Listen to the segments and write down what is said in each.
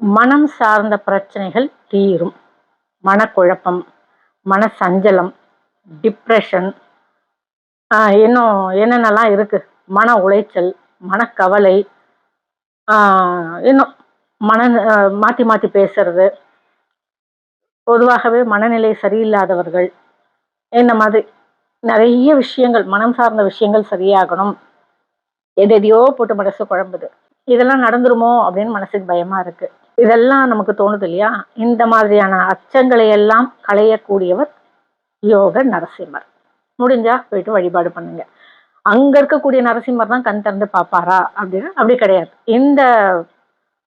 மனம் சார்ந்த பிரச்சனைகள் தீரும். மனக்குழப்பம் மன சஞ்சலம் டிப்ரெஷன் இன்னும் என்னென்னலாம் இருக்குது மன உளைச்சல் மனக்கவலை இன்னும் மன மாற்றி மாற்றி பேசுறது. பொதுவாகவே மனநிலை சரியில்லாதவர்கள் இந்த மாதிரி நிறைய விஷயங்கள் மனம் சார்ந்த விஷயங்கள் சரியாகணும். எதையோ போட்டு மனசு குழம்புது. இதெல்லாம் நடந்துருமோ அப்படின்னு மனசுக்கு பயமாக இருக்கு. இதெல்லாம் நமக்கு தோணுது இல்லையா? இந்த மாதிரியான அச்சங்களை எல்லாம் களையக்கூடியவர் யோக நரசிம்மர். முடிஞ்சா போயிட்டு வழிபாடு பண்ணுங்க. அங்க இருக்கக்கூடிய நரசிம்மர் தான் கண் திறந்து பார்ப்பாரா? அப்படின்னு அப்படி கிடையாது. இந்த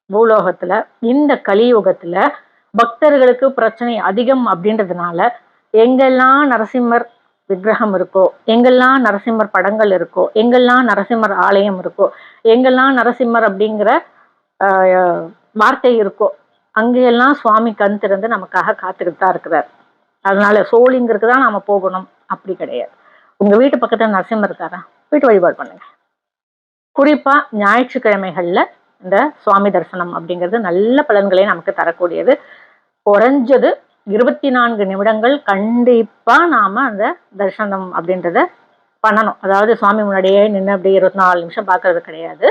பூலோகத்துல இந்த கலியுகத்துல பக்தர்களுக்கு பிரச்சனை அதிகம் அப்படின்றதுனால எங்கெல்லாம் நரசிம்மர் விக்கிரகம் இருக்கோ எங்கெல்லாம் நரசிம்மர் படங்கள் இருக்கோ எங்கெல்லாம் நரசிம்மர் ஆலயம் இருக்கோ எங்கெல்லாம் நரசிம்மர் அப்படிங்கிற வார்த்தை இருக்கோ அங்கெல்லாம் சுவாமி கண் திறந்து நமக்காக காத்துக்கிட்டு தான் இருக்கிறார். அதனால சோழிங்கிறதுக்கு தான் நாம போகணும். அப்படி கிடையாது. உங்க வீட்டு பக்கத்துல நரசிம்மர் இருக்காரா? வீட்டு வழிபாடு பண்ணுங்க. குறிப்பா ஞாயிற்றுக்கிழமைகள்ல இந்த சுவாமி தரிசனம் அப்படிங்கிறது நல்ல பலன்களை நமக்கு தரக்கூடியது. குறைஞ்சது இருபத்தி நான்கு நிமிடங்கள் கண்டிப்பா நாம அந்த தரிசனம் அப்படின்றத பண்ணணும். அதாவது சுவாமி முன்னாடியே நின்று அப்படியே இருபத்தி நாலு நிமிஷம் பார்க்கறது கிடையாது.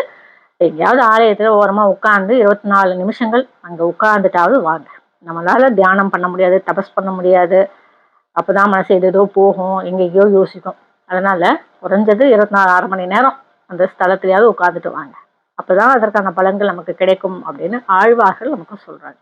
எங்கேயாவது ஆலயத்தில் ஓரமாக உட்கார்ந்து இருபத்தி நாலு நிமிஷங்கள் அங்கே உட்கார்ந்துட்டாவது வாங்க. நம்மளால் தியானம் பண்ண முடியாது தபஸ் பண்ண முடியாது. அப்பதான் மனசு எதோ போகும் எங்கெங்கேயோ யோசிக்கும். அதனால் குறைஞ்சது இருபத்தி நாலு அரை மணி நேரம் அந்த ஸ்தலத்துலையாவது உட்காந்துட்டு வாங்க. அப்பதான் அதற்கான பலன்கள் நமக்கு கிடைக்கும் அப்படின்னு ஆழ்வார்கள் நமக்கு சொல்கிறாங்க